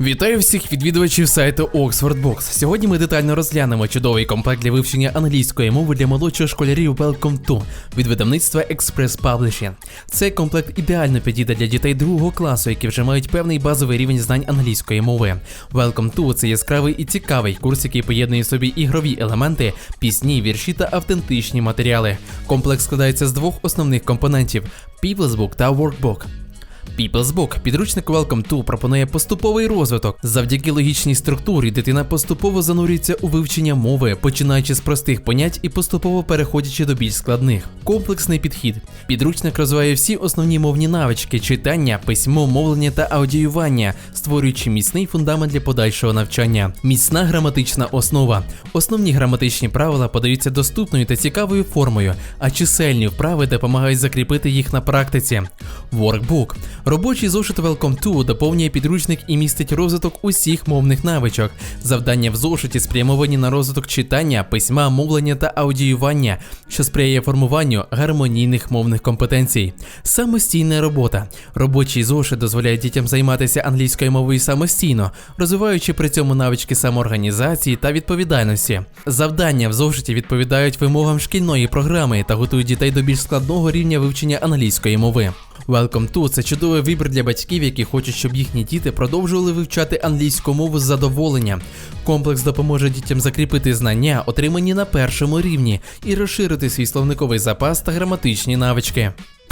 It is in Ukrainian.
Вітаю всіх відвідувачів сайту Oxford Box. Сьогодні ми детально розглянемо чудовий комплект для вивчення англійської мови для молодших школярів Welcome to від видавництва Express Publishing. Цей комплект ідеально підійде для дітей другого класу, які вже мають певний базовий рівень знань англійської мови. Welcome to – це яскравий і цікавий курс, який поєднує в собі ігрові елементи, пісні, вірші та автентичні матеріали. Комплекс складається з двох основних компонентів: People's Book та Workbook. People's Book підручник Welcome to пропонує поступовий розвиток. Завдяки логічній структурі дитина поступово занурюється у вивчення мови, починаючи з простих понять і поступово переходячи до більш складних. Комплексний підхід. Підручник розвиває всі основні мовні навички: читання, письмо, мовлення та аудіювання, створюючи міцний фундамент для подальшого навчання. Міцна граматична основа. Основні граматичні правила подаються доступною та цікавою формою, а чисельні вправи допомагають закріпити їх на практиці. Workbook. Робочий зошит Welcome to доповнює підручник і містить розвиток усіх мовних навичок. Завдання в зошиті спрямовані на розвиток читання, письма, мовлення та аудіювання, що сприяє формуванню гармонійних мовних компетенцій. Самостійна робота. Робочий зошит дозволяє дітям займатися англійською мовою самостійно, розвиваючи при цьому навички самоорганізації та відповідальності. Завдання в зошиті відповідають вимогам шкільної програми та готують дітей до більш складного рівня вивчення англійської мови. Welcome to – це чудовий вибір для батьків, які хочуть, щоб їхні діти продовжували вивчати англійську мову з задоволенням. Комплекс допоможе дітям закріпити знання, отримані на першому рівні, і розширити свій словниковий запас та граматичні навички.